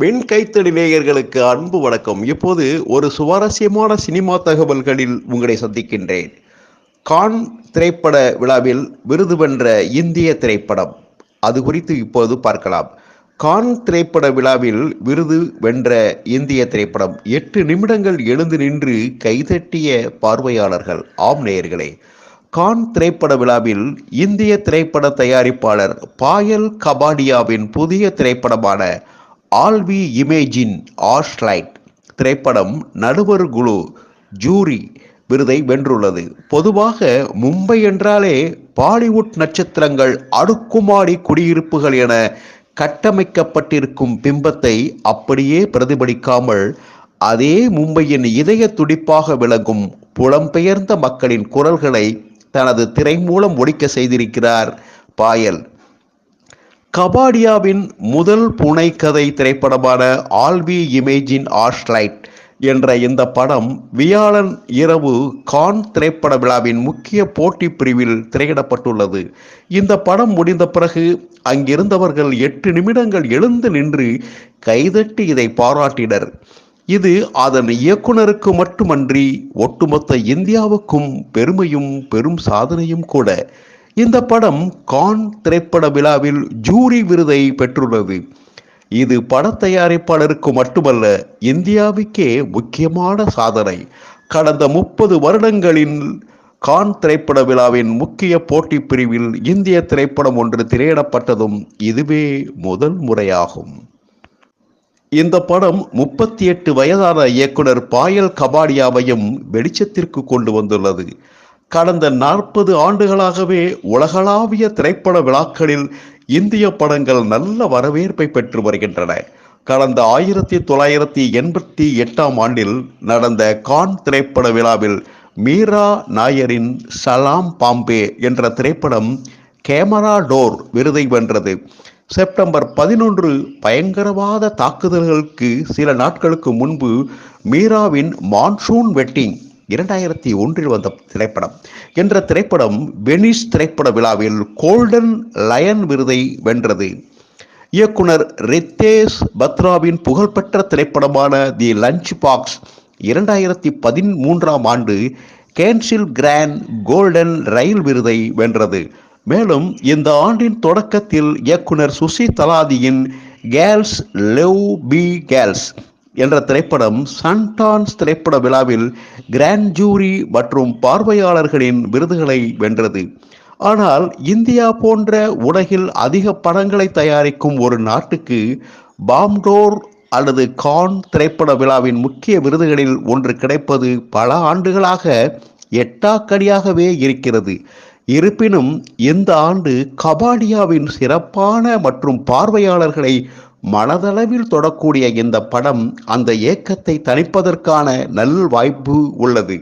பெண் கைத்தடி நேயர்களுக்கு அன்பு வணக்கம். இப்போது ஒரு சுவாரஸ்யமான சினிமா தகவல்களில் உங்களை சந்திக்கின்றேன். கான் திரைப்பட விழாவில் விருது வென்ற இந்திய திரைப்படம். அது குறித்து இப்போது பார்க்கலாம். கான் திரைப்பட விழாவில் விருது வென்ற இந்திய திரைப்படம். எட்டு நிமிடங்கள் எழுந்து நின்று கைதட்டிய பார்வையாளர்கள். ஆம் நேயர்களே கான் திரைப்பட விழாவில் இந்திய திரைப்பட தயாரிப்பாளர் பாயல் கபாடியாவின் புதிய திரைப்படமான ஆல்வி இமேஜின் ஆஷ்லைட் திரைப்படம் நடுவர் குழு ஜூரி விருதை வென்றுள்ளது. பொதுவாக மும்பை என்றாலே பாலிவுட் நட்சத்திரங்கள் அடுக்குமாடி குடியிருப்புகள் என கட்டமைக்கப்பட்டிருக்கும் பிம்பத்தை அப்படியே பிரதிபலிக்காமல் அதே மும்பையின் இதய துடிப்பாக விளங்கும் புலம்பெயர்ந்த மக்களின் குரல்களை தனது திரை மூலம் ஒழிக்க செய்திருக்கிறார் பாயல். கபாடியாவின் முதல் புனைக்கதை திரைப்படமான ஆல்வி இமேஜின் ஆஷ்லைட் என்ற இந்த படம் வியாழன் இரவு கான் திரைப்பட விழாவின் முக்கிய போட்டி பிரிவில் திரையிடப்பட்டுள்ளது. இந்த படம் முடிந்த பிறகு அங்கிருந்தவர்கள் எட்டு நிமிடங்கள் எழுந்து நின்று கைதட்டி இதை பாராட்டினர். இது அதன் இயக்குனருக்கு மட்டுமன்றி ஒட்டுமொத்த இந்தியாவுக்கும் பெருமையும் பெரும் சாதனையும் கூட. இந்த படம் கான் திரைப்பட விழாவில் ஜூரி விருதை பெற்றுள்ளது. இது பட தயாரிப்பாளருக்கு மட்டுமல்ல இந்தியாவுக்கே முக்கியமான சாதனை. கடந்த முப்பது வருடங்களில் கான் திரைப்பட விழாவின் முக்கிய போட்டி பிரிவில் இந்திய திரைப்படம் ஒன்று திரையிடப்பட்டதும் இதுவே முதல் முறையாகும். இந்த படம் முப்பத்தி எட்டு வயதான இயக்குனர் பாயல் கபாடியாவையும் வெளிச்சத்திற்கு கொண்டு வந்துள்ளது. கடந்த நாற்பது ஆண்டுகளாகவே உலகளாவிய திரைப்பட விழாக்களில் இந்திய படங்கள் நல்ல வரவேற்பை பெற்று வருகின்றன. கடந்த ஆயிரத்தி தொள்ளாயிரத்தி எண்பத்தி எட்டாம் ஆண்டில் நடந்த கான் திரைப்பட விழாவில் மீரா நாயரின் சலாம் பாம்பே என்ற திரைப்படம் கேமரா டோர் விருதை வென்றது. செப்டம்பர் பதினொன்று பயங்கரவாத தாக்குதல்களுக்கு சில நாட்களுக்கு முன்பு மீராவின் மான்சூன் வெட்டிங் இரண்டாயிரத்தி ஒன்றில் வந்த திரைப்படம். என்ற திரைப்படம் வெனிஸ் திரைப்பட விழாவில் கோல்டன் லயன் விருதை வென்றது. இயக்குனர் ரித்தேஷ் பத்ராவின் புகழ்பெற்ற திரைப்படமான தி லஞ்ச் பாக்ஸ் இரண்டாயிரத்தி பதிமூன்றாம் ஆண்டு கேன்சில் கிராண்ட் கோல்டன் ரயில் விருதை வென்றது. மேலும் இந்த ஆண்டின் தொடக்கத்தில் இயக்குனர் சுசி தலாதியின் கேர்ள்ஸ் லவ் பி கேர்ள்ஸ் என்ற திரைப்படம் சன்டான்ஸ் திரைப்பட விழாவில் கிராண்ட் ஜூரி மற்றும் பார்வையாளர்களின் விருதுகளை வென்றது. ஆனால் இந்தியா போன்ற உலகில் அதிக படங்களை தயாரிக்கும் ஒரு நாட்டுக்கு பாம்டோர் அல்லது கான் திரைப்பட விழாவின் முக்கிய விருதுகளில் ஒன்று கிடைப்பது பல ஆண்டுகளாக எட்டாக்கடியாகவே இருக்கிறது. இருப்பினும் இந்த ஆண்டு கபாடியாவின் சிறப்பான மற்றும் பார்வையாளர்களை மனதளவில் தொடக்கூடிய இந்த படம் அந்த ஏக்கத்தை தணிப்பதற்கான நல் வாய்ப்பு உள்ளது.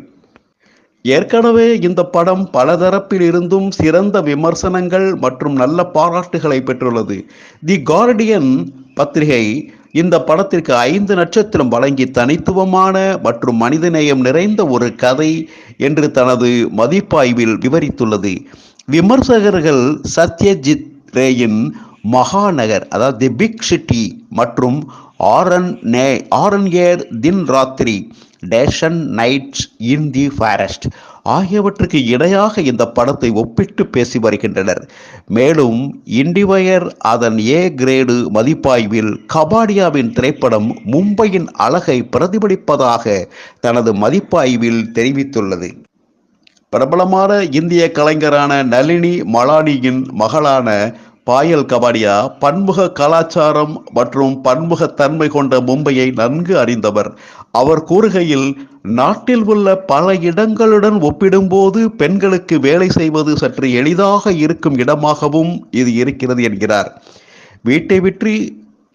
ஏற்கனவே இந்த படம் பலதரப்பில் இருந்தும் சிறந்த விமர்சனங்கள் மற்றும் நல்ல பாராட்டுகளை பெற்றுள்ளது. தி கார்டியன் பத்திரிகை இந்த படத்திற்கு ஐந்து நட்சத்திரம் வழங்கி தனித்துவமான மற்றும் மனிதநேயம் நிறைந்த ஒரு கதை என்று தனது மதிப்பாய்வில் விவரித்துள்ளது. விமர்சகர்கள் சத்யஜித் ரேயின் மகாநகர் அதாவது தி பிக் சிட்டி மற்றும் ஆரன் நே Aranyer Din Ratri days and nights in the forest ஆகியவற்றுக்கு இணையாக இந்த படத்தை ஒப்பிட்டு பேசி வருகின்றனர். மேலும் இண்டிவயர் அதன் ஏ கிரேடு மதிப்பாய்வில் கபாடியாவின் திரைப்படம் மும்பையின் அழகை பிரதிபலிப்பதாக தனது மதிப்பாய்வில் தெரிவித்துள்ளது. பிரபலமான இந்திய கலைஞரான நளினி மலானியின் மகளான பாயல் கபாடியா பன்முக கலாச்சாரம் மற்றும் பன்முகத்தன்மை கொண்ட மும்பையை நன்கு அறிந்தவர். அவர் கூறுகையில் நாட்டில் உள்ள பல இடங்களுடன் ஒப்பிடும்போது பெண்களுக்கு வேலை செய்வது சற்று எளிதாக இருக்கும் இடமாகவும் இது இருக்கிறது என்கிறார். வீட்டை விற்று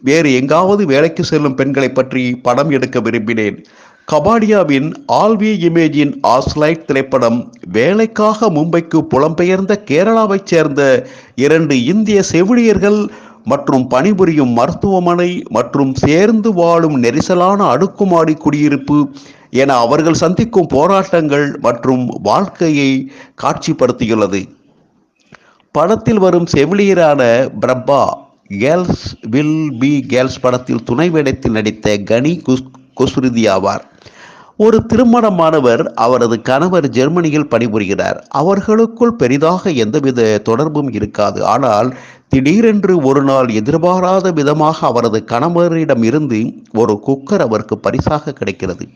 வேறு எங்காவது வேலைக்கு செல்லும் பெண்களை பற்றி படம் எடுக்க விரும்பினேன். கபாடியாவின் ஆல்வி இமேஜின் ஆஸ்லைட் திரைப்படம் வேலைக்காக மும்பைக்கு புலம்பெயர்ந்த கேரளாவைச் சேர்ந்த இரண்டு இந்திய செவிலியர்கள் மற்றும் பணிபுரியும் மருத்துவமனை மற்றும் சேர்ந்து வாழும் நெரிசலான அடுக்குமாடி குடியிருப்பு என அவர்கள் சந்திக்கும் போராட்டங்கள் மற்றும் வாழ்க்கையை காட்சிப்படுத்தியுள்ளது. படத்தில் வரும் செவிலியரான Prabha girls will be girls படத்தில் துணை வேடத்தில் நடித்த கனி குஸ் குஸ்ருதி ஆவார் ஒரு திருமணமானவர் அவரது கணவர் ஜெர்மனியில் பணிபுரிகிறார். அவர்களுக்குள் பெரிதாக எந்தவித தொடர்பும் இருக்காது. ஆனால் திடீரென்று ஒரு நாள் எதிர்பாராத விதமாக அவரது கணவரிடம் இருந்து ஒரு குக்கர் அவருக்கு பரிசாக கிடைக்கிறது.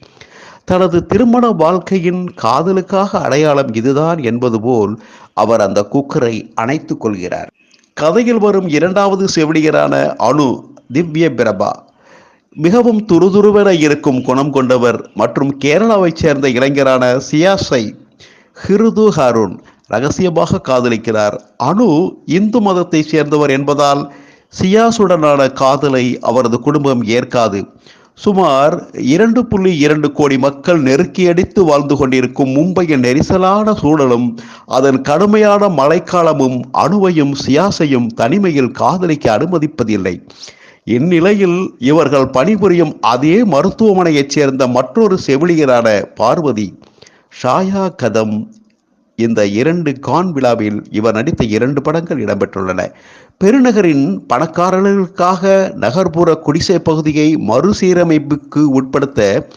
தனது திருமண வாழ்க்கையின் காதலுக்காக அடையாளம் இதுதான் என்பது போல் அவர் அந்த குக்கரை அணைத்துக் கொள்கிறார். கதையில் வரும் இரண்டாவது செவிலியரான அணு திவ்ய பிரபா மிகவும் துருதுருவென இருக்கும் குணம் கொண்டவர் மற்றும் கேரளாவைச் சேர்ந்த இளைஞரான சியாசை ஹிருது ஹாரூன் ரகசியமாக காதலிக்கிறார். அனு இந்து மதத்தை சேர்ந்தவர் என்பதால் சியாசுடனான காதலை அவரது குடும்பம் ஏற்காது. சுமார் இரண்டு புள்ளி இரண்டு கோடி மக்கள் நெருக்கியடித்து வாழ்ந்து கொண்டிருக்கும் மும்பையின் நெரிசலான சூழலும் அதன் கடுமையான மழைக்காலமும் அணுவையும் சியாசையும் தனிமையில் காதலிக்க அனுமதிப்பதில்லை. இந்நிலையில் இவர்கள் பணிபுரியும் அதே மருத்துவமனையைச் சேர்ந்த மற்றொரு செவிலியரான பார்வதி ஷாயா கதம். இந்த இரண்டு கான் விழாவில் இவர் நடித்த இரண்டு படங்கள் இடம்பெற்றுள்ளன. பெருநகரின் பணக்காரர்களுக்காக நகர்ப்புற குடிசை பகுதியை மறுசீரமைப்புக்கு உட்படுத்த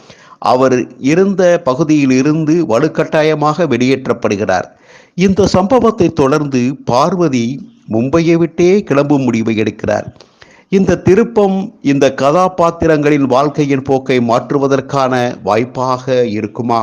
அவர் இருந்த பகுதியில் இருந்து வலுக்கட்டாயமாக வெளியேற்றப்படுகிறார். இந்த சம்பவத்தை தொடர்ந்து பார்வதி மும்பையை விட்டே கிளம்பும் முடிவை எடுக்கிறார். இந்த திருப்பம் இந்த கதாபாத்திரங்களின் வாழ்க்கையின் போக்கை மாற்றுவதற்கான வாய்ப்பாக இருக்குமா?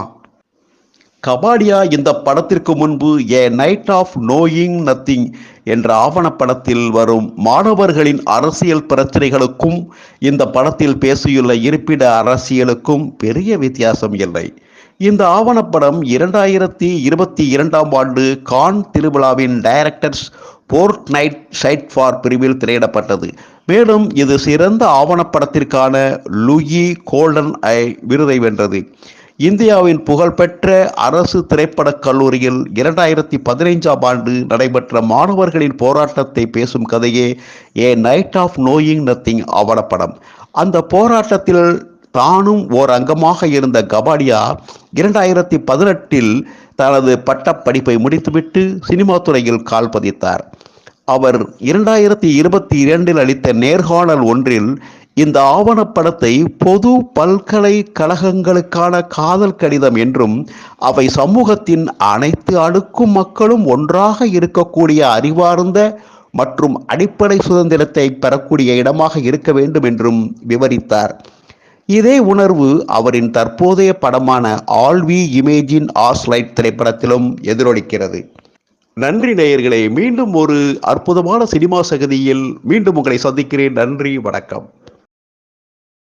கபாடியா இந்த படத்திற்கு முன்பு a night of knowing nothing என்ற ஆவணப்படத்தில் வரும் மாணவர்களின் அரசியல் பிரச்சனைகளுக்கும் இந்த படத்தில் பேசியுள்ள இருப்பிட அரசியலுக்கும் பெரிய வித்தியாசம் இல்லை. இந்த ஆவணப்படம் இரண்டாயிரத்தி இருபத்தி இரண்டாம் ஆண்டு கான் திருவிழாவின் டைரக்டர்ஸ் போர்ட் நைட் சைட் ஃபார் பிரிவில் திரையிடப்பட்டது. மேலும் இது சிறந்த ஆவணப்படத்திற்கான லுயி கோல்டன் ஐ விருதை வென்றது. இந்தியாவின் புகழ்பெற்ற அரசு திரைப்படக் கல்லூரியில் இரண்டாயிரத்தி பதினைஞ்சாம் ஆண்டு நடைபெற்ற மாணவர்களின் போராட்டத்தை பேசும் கதையே a night of knowing nothing ஆவணப்படம். அந்த போராட்டத்தில் தானும் ஓர் அங்கமாக இருந்த கபாடியா இரண்டாயிரத்தி பதினெட்டில் தனது பட்டப்படிப்பை முடித்துவிட்டு சினிமா துறையில் கால் பதித்தார். அவர் இரண்டாயிரத்தி இருபத்தி இரண்டில் அளித்த நேர்காணல் ஒன்றில் இந்த ஆவணப்படத்தை பொது பல்கலைக்கழகங்களுக்கான காதல் கடிதம் என்றும் அவை சமூகத்தின் அனைத்து அடுக்கும் மக்களும் ஒன்றாக இருக்கக்கூடிய அறிவார்ந்த மற்றும் அடிப்படை சுதந்திரத்தை பெறக்கூடிய இடமாக இருக்க வேண்டும் என்றும் விவரித்தார். இதே உணர்வு அவரின் தற்போதைய படமான ஆல்வி இமேஜின் ஆஸ்லைட் திரைப்படத்திலும் எதிரொலிக்கிறது. நன்றி நேயர்களே மீண்டும் ஒரு அற்புதமான சினிமா சகதியில் மீண்டும் உங்களை சந்திக்கிறேன். நன்றி வணக்கம்.